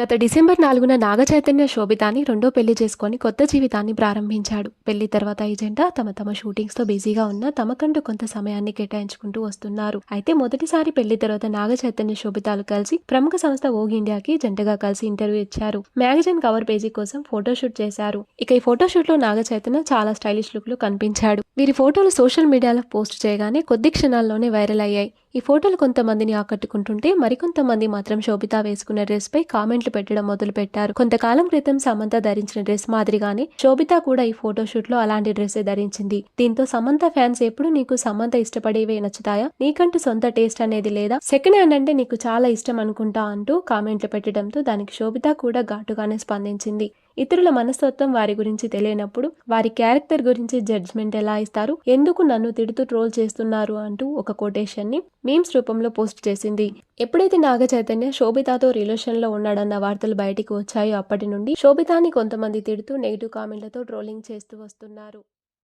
గత డిసెంబర్ నాలుగున నాగచైతన్య శోభితాన్ని శోభితాని రెండో పెళ్ళి చేసుకొని కొత్త జీవితాన్ని ప్రారంభించాడు. పెళ్ళి తర్వాత ఈ జంట తమ తమ షూటింగ్స్తో బిజీగా ఉన్న తమకంటూ కొంత సమయాన్ని కేటాయించుకుంటూ వస్తున్నారు. అయితే మొదటిసారి పెళ్ళి తర్వాత నాగచైతన్య శోభితాలు కలిసి ప్రముఖ సంస్థ ఓగ్ ఇండియాకి జంటగా కలిసి ఇంటర్వ్యూ ఇచ్చారు. మ్యాగజైన్ కవర్ పేజీ కోసం ఫోటోషూట్ చేశారు. ఇక ఈ ఫోటోషూట్లో నాగచైతన్య చాలా స్టైలిష్ లుక్లో కనిపించాడు. వీరి ఫోటోలు సోషల్ మీడియాలో పోస్ట్ చేయగానే కొద్ది క్షణాల్లోనే వైరల్ అయ్యాయి. ఈ ఫోటోలు కొంతమందిని ఆకట్టుకుంటుంటే మరికొంతమంది మాత్రం శోభిత వేసుకున్న డ్రెస్ పై కామెంట్లు పెట్టడం మొదలు పెట్టారు కొంతకాలం క్రితం సమంత ధరించిన డ్రెస్ మాదిరిగానే శోభిత కూడా ఈ ఫోటోషూట్లో అలాంటి డ్రెస్ ధరించింది. దీంతో సమంత ఫ్యాన్స్ ఎప్పుడు నీకు సమంత ఇష్టపడేవే నచ్చుతాయా? నీకంటూ సొంత టేస్ట్ అనేది లేదా? సెకండ్ హ్యాండ్ అంటే నీకు చాలా ఇష్టం అనుకుంటా అంటూ కామెంట్లు పెట్టడంతో దానికి శోభిత కూడా ఘాటుగానే స్పందించింది. ఇతరుల మనస్తత్వం వారి గురించి తెలియనప్పుడు వారి క్యారెక్టర్ గురించి జడ్జ్మెంట్ ఎలా ఇస్తారు? ఎందుకు నన్ను తిడుతూ ట్రోల్ చేస్తున్నారు? అంటూ ఒక కొటేషన్ని మీమ్స్ రూపంలో పోస్ట్ చేసింది. ఎప్పుడైతే నాగ చైతన్య శోభితాతో రిలేషన్లో ఉన్నాడన్న వార్తలు బయటికి వచ్చాయో అప్పటి నుండి శోభితాని కొంతమంది తిడుతూ నెగిటివ్ కామెంట్లతో ట్రోలింగ్ చేస్తూ వస్తున్నారు.